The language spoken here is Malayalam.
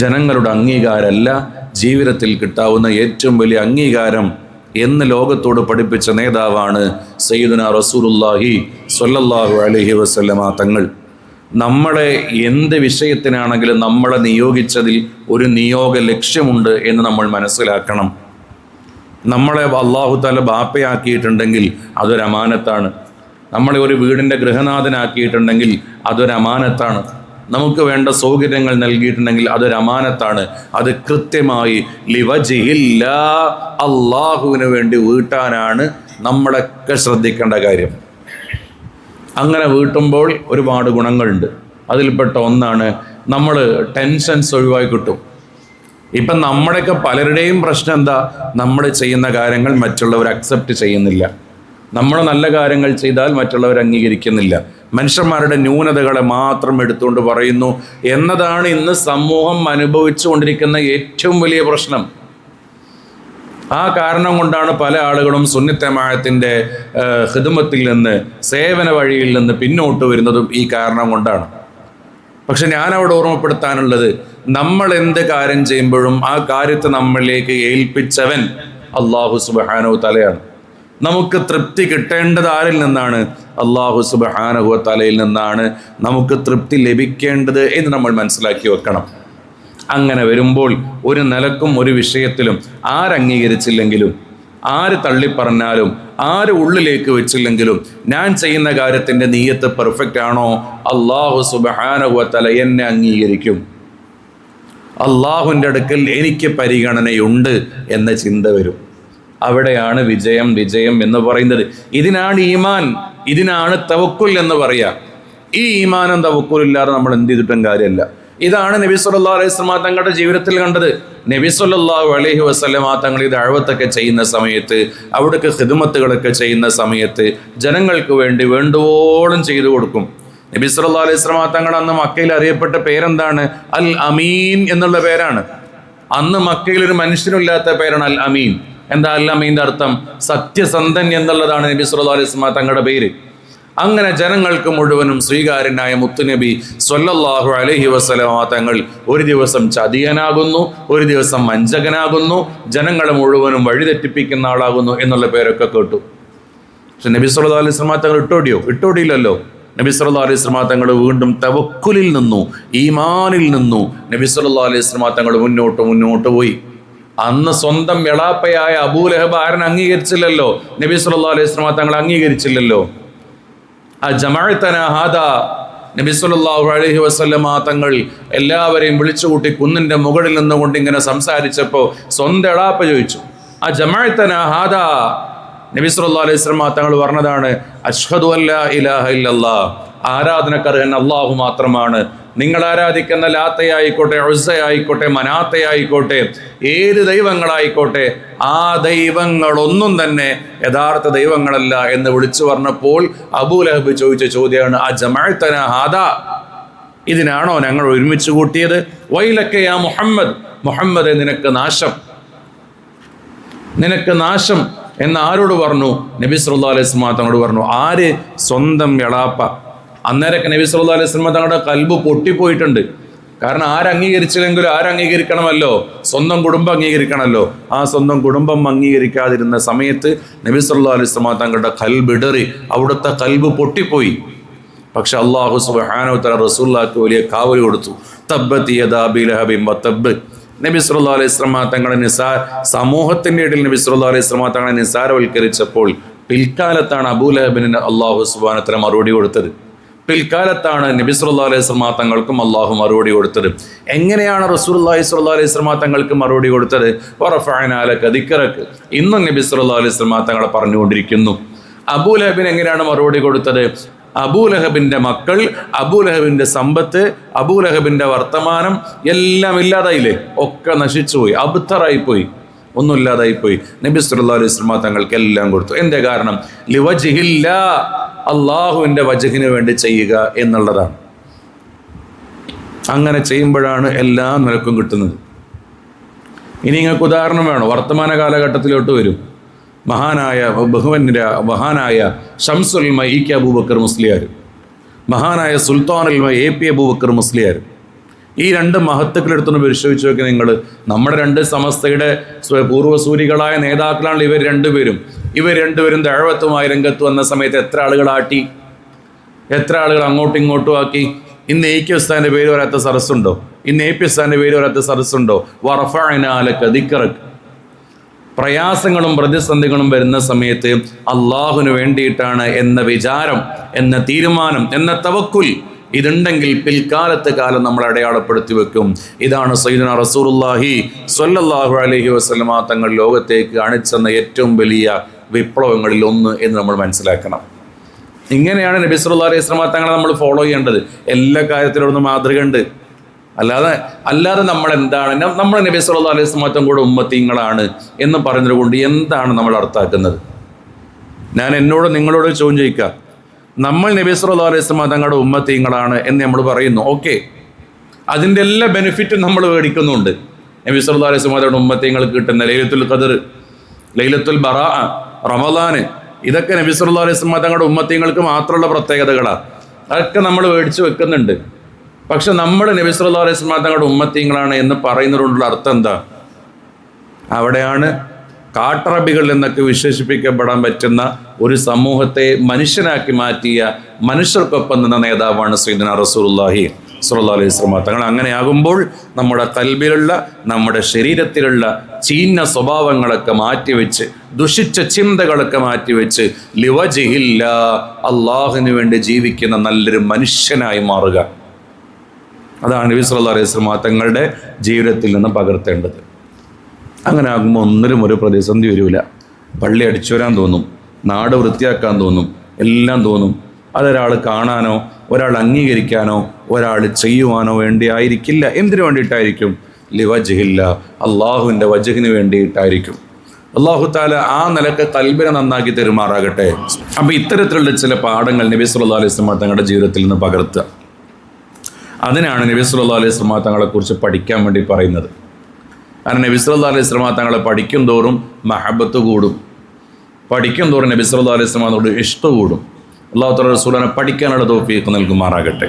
ജനങ്ങളുടെ അംഗീകാരമല്ല ജീവിതത്തിൽ കിട്ടാവുന്ന ഏറ്റവും വലിയ അംഗീകാരം എന്ന് ലോകത്തോട് പഠിപ്പിച്ച നേതാവാണ് സയ്യിദുന റസൂലുല്ലാഹി സ്വല്ലല്ലാഹു അലഹി വസല്ലമ തങ്ങൾ. നമ്മളെ എന്ത് വിഷയത്തിനാണെങ്കിലും നമ്മളെ നിയോഗിച്ചതിൽ ഒരു നിയോഗ ലക്ഷ്യമുണ്ട് എന്ന് നമ്മൾ മനസ്സിലാക്കണം. നമ്മളെ അള്ളാഹു താല ബാപ്പയാക്കിയിട്ടുണ്ടെങ്കിൽ അതൊരു അമാനത്താണ്. നമ്മളെ ഒരു വീടിന്റെ ഗൃഹനാഥനാക്കിയിട്ടുണ്ടെങ്കിൽ അതൊരു അമാനത്താണ്. നമുക്ക് വേണ്ട സൗകര്യങ്ങൾ നൽകിയിട്ടുണ്ടെങ്കിൽ അതൊരു അമാനത്താണ്. അത് കൃത്യമായി ലിവജിഹില്ല. അള്ളാഹുവിന് വേണ്ടി വീട്ടാനാണ് നമ്മളൊക്കെ ശ്രദ്ധിക്കേണ്ട കാര്യം. അങ്ങനെ വീട്ടുമ്പോൾ ഒരുപാട് ഗുണങ്ങളുണ്ട്. അതിൽപ്പെട്ട ഒന്നാണ് നമ്മൾ ടെൻഷൻസ് ഒഴിവായി കിട്ടും. ഇപ്പം നമ്മുടെയൊക്കെ പലരുടെയും പ്രശ്നം എന്താ? നമ്മൾ ചെയ്യുന്ന കാര്യങ്ങൾ മറ്റുള്ളവർ അക്സെപ്റ്റ് ചെയ്യുന്നില്ല. നമ്മൾ നല്ല കാര്യങ്ങൾ ചെയ്താൽ മറ്റുള്ളവർ അംഗീകരിക്കുന്നില്ല. മനുഷ്യന്മാരുടെ ന്യൂനതകളെ മാത്രം എടുത്തുകൊണ്ട് പറയുന്നു. എന്നതാണ് ഇന്ന് സമൂഹം അനുഭവിച്ചുകൊണ്ടിരിക്കുന്ന ഏറ്റവും വലിയ പ്രശ്നം. ആ കാരണം കൊണ്ടാണ് പല ആളുകളും സുന്നിത്തമായത്തിന്റെ ഹിതുമത്തിൽ നിന്ന് സേവന വഴിയിൽ നിന്ന് പിന്നോട്ട് വരുന്നതും ഈ കാരണം കൊണ്ടാണ്. പക്ഷെ ഞാൻ ഓർമ്മപ്പെടുത്താനുള്ളത് നമ്മൾ എന്ത് കാര്യം ചെയ്യുമ്പോഴും ആ കാര്യത്തെ നമ്മളിലേക്ക് ഏൽപ്പിച്ചവൻ അള്ളാഹു സുബാനോ തലയാണ് നമുക്ക് തൃപ്തി കിട്ടേണ്ടത് ആരിൽ നിന്നാണ്? അള്ളാഹു സുബാനഹു തലയിൽ നിന്നാണ് നമുക്ക് തൃപ്തി ലഭിക്കേണ്ടത് എന്ന് നമ്മൾ മനസ്സിലാക്കി വെക്കണം. അങ്ങനെ വരുമ്പോൾ ഒരു നിലക്കും ഒരു വിഷയത്തിലും ആരംഗീകരിച്ചില്ലെങ്കിലും ആര് തള്ളിപ്പറഞ്ഞാലും ആര് ഉള്ളിലേക്ക് വെച്ചില്ലെങ്കിലും ഞാൻ ചെയ്യുന്ന കാര്യത്തിന്റെ നീയത്ത് പെർഫെക്റ്റ് ആണോ? അള്ളാഹു സുബാനുവത്തല എന്നെ അംഗീകരിക്കും. അള്ളാഹുവിന്റെ അടുക്കൽ എനിക്ക് പരിഗണനയുണ്ട് എന്ന ചിന്ത വരും. അവിടെയാണ് വിജയം വിജയം എന്ന് പറയുന്നത്. ഇതിനാണ് ഈമാൻ ഇതിനാണ് തവക്കുൽ എന്ന് പറയുക ഈ ഈമാനും തവക്കുലില്ലാതെ നമ്മൾ എന്ത് ചെയ്തിട്ടും കാര്യമല്ല ഇതാണ് നബി സല്ലാ അലൈഹി വസല്ലം തങ്ങളുടെ ജീവിതത്തിൽ കണ്ടത്. നബി സല്ലാഹു അലൈഹി വസ്ലമ തങ്ങൾ ഇത് അഴവത്തൊക്കെ ചെയ്യുന്ന സമയത്ത് അവിടേക്ക് ഹിദമത്തുകളൊക്കെ ചെയ്യുന്ന സമയത്ത് ജനങ്ങൾക്ക് വേണ്ടി വേണ്ടുവോളം ചെയ്തു കൊടുക്കും. നബി സല്ലാ അലൈഹി വസല്ലം തങ്ങൾ അന്ന് മക്കയിൽ അറിയപ്പെട്ട പേരെന്താണ്? അൽ അമീൻ എന്നുള്ള പേരാണ്. അന്ന് മക്കയിൽ ഒരു മനുഷ്യനില്ലാത്ത പേരാണ് അൽ അമീൻ. എന്താ അല്ല മെയിൻ അർത്ഥം? സത്യസന്ധൻ എന്നുള്ളതാണ് നബി സുല്ലാ അലൈഹി സ്വലാ തങ്ങളുടെ പേര്. അങ്ങനെ ജനങ്ങൾക്ക് മുഴുവനും സ്വീകാര്യനായ മുത്തുനബി സൊല്ലാഹു അലഹി വസല്ലമ തങ്ങൾ ഒരു ദിവസം ചതിയനാകുന്നു ഒരു ദിവസം വഞ്ചകനാകുന്നു ജനങ്ങളെ മുഴുവനും വഴിതെറ്റിപ്പിക്കുന്ന ആളാകുന്നു എന്നുള്ള പേരൊക്കെ കേട്ടു. പക്ഷെ നബി സുല്ലാ അലൈഹി സ്വലാ തങ്ങൾ ഇട്ടോടിയോ? ഇട്ടോടിയില്ലല്ലോ. നബി സല്ലാ അലൈഹി സ്വലാ തങ്ങൾ വീണ്ടും തവക്കുലിൽ നിന്നു ഈമാനിൽ നിന്നു. നബി സല്ലാ അലൈഹി സ്വലാ തങ്ങൾ മുന്നോട്ട് മുന്നോട്ട് പോയി. അന്ന് സ്വന്തം എളാപ്പയായ അബൂലഹബ് ആരൻ അംഗീകരിച്ചില്ലല്ലോ? നബി സല്ലു അലൈഹി വസല്ലമ തങ്ങൾ അംഗീകരിച്ചില്ലല്ലോ? ആ ജമാഅത്തന ഹാദ നബി സല്ലാഹു അലഹി വസ്ലമ തങ്ങൾ എല്ലാവരെയും വിളിച്ചുകൂട്ടി കുന്നിന്റെ മുകളിൽ നിന്നുകൊണ്ട് ഇങ്ങനെ സംസാരിച്ചപ്പോൾ സ്വന്തം എളാപ്പ ചോദിച്ചു ആ ജമാഅത്തന ഹാദ നബി സല്ലാ അലൈഹി സ്വലമ തങ്ങൾ പറഞ്ഞതാണ് അഷ്ഹദു അല്ലാ ഇലാഹ ഇല്ലല്ലാ ആരാധനക്കർഹൻ അള്ളാഹു മാത്രമാണ് നിങ്ങൾ ആരാധിക്കുന്ന ലാത്തയായിക്കോട്ടെ ഒഴ്സയായിക്കോട്ടെ മനാത്തയായിക്കോട്ടെ ഏത് ദൈവങ്ങളായിക്കോട്ടെ ആ ദൈവങ്ങളൊന്നും തന്നെ യഥാർത്ഥ ദൈവങ്ങളല്ല എന്ന് വിളിച്ചു പറഞ്ഞപ്പോൾ അബൂലഹബ് ചോദിച്ച ചോദ്യമാണ് ആ ജമാഴ്ത്തന ഹാദ? ഇതിനാണോ ഞങ്ങൾ ഒരുമിച്ച് കൂട്ടിയത്? വൈലക്കെ ആ മുഹമ്മദ്. മുഹമ്മദ് നിനക്ക് നാശം. നിനക്ക് നാശം. എന്ന് ആരോട് പറഞ്ഞു? നബി സല്ലാ അലൈഹി സ്വലാ പറഞ്ഞു ആര് സ്വന്തം എളാപ്പ അന്നേരൊക്കെ നബി സല്ലാ അലൈഹി സ്വലമ തങ്ങളുടെ കൽബ് പൊട്ടിപ്പോയിട്ടുണ്ട്. കാരണം ആരംഗീകരിച്ചില്ലെങ്കിലും ആരംഗീകരിക്കണമല്ലോ സ്വന്തം കുടുംബം അംഗീകരിക്കണമല്ലോ. ആ സ്വന്തം കുടുംബം അംഗീകരിക്കാതിരുന്ന സമയത്ത് നബി സല്ലാ അലൈഹി സ്വലമ തങ്ങളുടെ കൽബിടറി അവിടുത്തെ കൽബ് പൊട്ടിപ്പോയി. പക്ഷെ അള്ളാഹു സുബാനോ തല റസൂല്ലാക്ക് വലിയ കാവൽ കൊടുത്തു. തബ്ബത്ത് നബി സുല്ലാ അലൈഹി സ്വലമ തങ്ങളെ നിസാർ സമൂഹത്തിന്റെ ഇടയിൽ നബി സുല്ലാ അലൈഹി സ്വലമ തങ്ങളെ നിസാരവൽക്കരിച്ചപ്പോൾ പിൽക്കാലത്താണ് അബൂലഹബിന് അള്ളാഹു സുബാനത്തല മറുപടി കൊടുത്തത്. പിൽക്കാലത്താണ് നബി സുല്ലാ അലൈഹി സ്വലാ തങ്ങൾക്കും അള്ളാഹു മറുപടി കൊടുത്തത്. എങ്ങനെയാണ് റസൂല്ലാഹി സ്വല്ലാ അലൈഹി സ്വലാ തങ്ങൾക്ക് മറുപടി കൊടുത്തത്? വറഫാനാലക്ക് ദിക്കറക്ക് ഇന്നും നബി സുല്ലാ അലൈഹി സ്വലാ തങ്ങളെ പറഞ്ഞുകൊണ്ടിരിക്കുന്നു. അബൂലഹബിന് എങ്ങനെയാണ് മറുപടി കൊടുത്തത്? അബൂലഹബിന്റെ മക്കൾ അബൂലഹബിന്റെ സമ്പത്ത് അബൂലഹബിന്റെ വർത്തമാനം എല്ലാം ഇല്ലാതായില്ലേ? ഒക്കെ നശിച്ചുപോയി അബുദ്ധറായി പോയി ഒന്നുമില്ലാതായി പോയി നബി സുല്ലാ അലൈഹി സ്വലാ തങ്ങൾക്ക് എല്ലാം കൊടുത്തു. എന്തേ കാരണം? ലിവജിഹില്ല അള്ളാഹുവിന്റെ വജഹിന് വേണ്ടി ചെയ്യുക എന്നുള്ളതാണ്. അങ്ങനെ ചെയ്യുമ്പോഴാണ് എല്ലാ നിലക്കും കിട്ടുന്നത്. ഇനി നിങ്ങൾക്ക് ഉദാഹരണം വേണം. വർത്തമാന കാലഘട്ടത്തിലോട്ട് വരും. മഹാനായ ബഹുവന്യ മഹാനായ ഷംസുൽ മൈക്ക് അബൂബക്കർ മുസ്ലിയാർ മഹാനായ സുൽത്താനുൽ മ എ പി അബൂബക്കർ മുസ്ലിയാർ ഈ രണ്ട് മഹത്വക്കളെടുത്തൊന്ന് പരിശോധിച്ച് നോക്കി നിങ്ങൾ നമ്മുടെ രണ്ട് സമസ്തയുടെ പൂർവസൂരികളായ നേതാക്കളാണ് ഇവർ രണ്ടുപേരും. ഇവർ രണ്ടുപേരും ദഴവത്വമായി രംഗത്ത് വന്ന സമയത്ത് എത്ര ആളുകൾ ആട്ടി? എത്ര ആളുകൾ അങ്ങോട്ടും ഇങ്ങോട്ടും ആക്കി? ഇന്ന് എ കെ ഉസ്താന്റെ പേര് വരാത്ത സരസ്സുണ്ടോ ഇന്ന് എ പി ഉസ്താന്റെ പേര് വരാത്ത സരസ്സുണ്ടോ വറഫാലക്ക് ദിക്കറക്ക് പ്രയാസങ്ങളും പ്രതിസന്ധികളും വരുന്ന സമയത്ത് അള്ളാഹുവിന് വേണ്ടിയിട്ടാണ് എന്ന വിചാരം എന്ന തീരുമാനം എന്ന തവക്കുൽ ഇതുണ്ടെങ്കിൽ പിൽക്കാലത്ത് കാലം നമ്മൾ അടയാളപ്പെടുത്തി വെക്കും. ഇതാണ് സൈദന റസൂറുല്ലാഹി സൊല്ലാഹു അലഹി വസ്ലമ തങ്ങൾ ലോകത്തേക്ക് അണിച്ചെന്ന ഏറ്റവും വലിയ വിപ്ലവങ്ങളിൽ ഒന്ന് എന്ന് നമ്മൾ മനസ്സിലാക്കണം. ഇങ്ങനെയാണ് നബി അലൈഹി സ്വലമ തങ്ങളെ നമ്മൾ ഫോളോ ചെയ്യേണ്ടത്. എല്ലാ കാര്യത്തിലും മാതൃക ഉണ്ട് അല്ലാതെ അല്ലാതെ നമ്മൾ എന്താണ് നമ്മൾ നബി അലൈഹി വസല്ലമ കൂടെ ഉമ്മത്തിങ്ങളാണ് എന്ന് പറഞ്ഞതുകൊണ്ട് എന്താണ് നമ്മൾ അർത്ഥാക്കുന്നത് ഞാൻ എന്നോട് നിങ്ങളോട് ചോദ്യം നമ്മൾ നബി അലൈഹി വസല്ലമ തങ്ങളുടെ ഉമ്മത്തീങ്ങളാണ് എന്ന് നമ്മൾ പറയുന്നു. ഓക്കെ അതിന്റെ എല്ലാ ബെനിഫിറ്റും നമ്മൾ മേടിക്കുന്നുണ്ട്. നബി അലൈഹി വസല്ലമ തങ്ങളുടെ ഉമ്മത്തിങ്ങൾക്ക് കിട്ടുന്ന ലൈലത്തുൽ ഖദർ ലൈലത്തുൽ ബറാ റമദാന് ഇതൊക്കെ നബി അലൈഹി വസല്ലമ തങ്ങളുടെ ഉമ്മത്തീങ്ങൾക്ക് മാത്രമുള്ള പ്രത്യേകതകളാണ് അതൊക്കെ നമ്മൾ മേടിച്ച് വെക്കുന്നുണ്ട്. പക്ഷെ നമ്മൾ നബി അലൈഹി വസല്ലമ തങ്ങളുടെ ഉമ്മത്തീങ്ങളാണ് എന്ന് പറയുന്നതുകൊണ്ടുള്ള അർത്ഥം എന്താ? അവിടെയാണ് കാട്ടറബികൾ എന്നൊക്കെ വിശേഷിപ്പിക്കപ്പെടാൻ പറ്റുന്ന ഒരു സമൂഹത്തെ മനുഷ്യനാക്കി മാറ്റിയ മനുഷ്യർക്കൊപ്പം നിന്ന നേതാവാണ് സൈദന റസൂലുള്ളാഹി സ്വല്ലല്ലാഹു അലൈഹി വസല്ലമ തങ്ങൾ അങ്ങനെയാകുമ്പോൾ നമ്മുടെ കൽബിലുള്ള നമ്മുടെ ശരീരത്തിലുള്ള ചീന്ന സ്വഭാവങ്ങളൊക്കെ മാറ്റിവെച്ച് ദുഷിച്ച ചിന്തകളൊക്കെ മാറ്റിവെച്ച് ലിവജിഹില്ല അള്ളാഹുവിന് വേണ്ടി ജീവിക്കുന്ന നല്ലൊരു മനുഷ്യനായി മാറുക. അതാണ് നബി സല്ലല്ലാഹു അലൈഹി വസല്ലമ തങ്ങളുടെ ജീവിതത്തിൽ നിന്ന് പകർത്തേണ്ടത്. അങ്ങനെ ആകുമ്പോൾ ഒന്നിനും ഒരു പ്രതിസന്ധി വരില്ല പള്ളി അടിച്ചു വരാൻ തോന്നും നാട് വൃത്തിയാക്കാൻ തോന്നും എല്ലാം തോന്നും. അതൊരാൾ കാണാനോ ഒരാൾ അംഗീകരിക്കാനോ ഒരാൾ ചെയ്യുവാനോ വേണ്ടി ആയിരിക്കില്ല. എന്തിനു വേണ്ടിയിട്ടായിരിക്കും? ലിവജിഹില്ല അള്ളാഹുവിന്റെ വജഹിന് വേണ്ടിയിട്ടായിരിക്കും. അള്ളാഹു താല ആ നിലയ്ക്ക് കൽബിനെ നന്നാക്കി തെരുമാറാകട്ടെ. അപ്പം ഇത്തരത്തിലുള്ള ചില പാഠങ്ങൾ നബി സുല്ലാ അലൈഹി തങ്ങളുടെ ജീവിതത്തിൽ നിന്ന് പകർത്തുക. അതിനാണ് നബി സുല്ലാ അലൈഹി തങ്ങളെ തങ്ങളെക്കുറിച്ച് പഠിക്കാൻ വേണ്ടി പറയുന്നത്. കാരണം നബി അലൈഹി വസല്ലമ തങ്ങളെ പഠിക്കും തോറും മഹബത്ത് കൂടും. പഠിക്കും തോറും നബി അലൈഹി വസല്ലമയോട് ഇഷ്ടം കൂടും. അള്ളാഹു തആല റസൂലിനെ പഠിക്കാനുള്ള തോഫീക്ക് നൽകുമാറാകട്ടെ.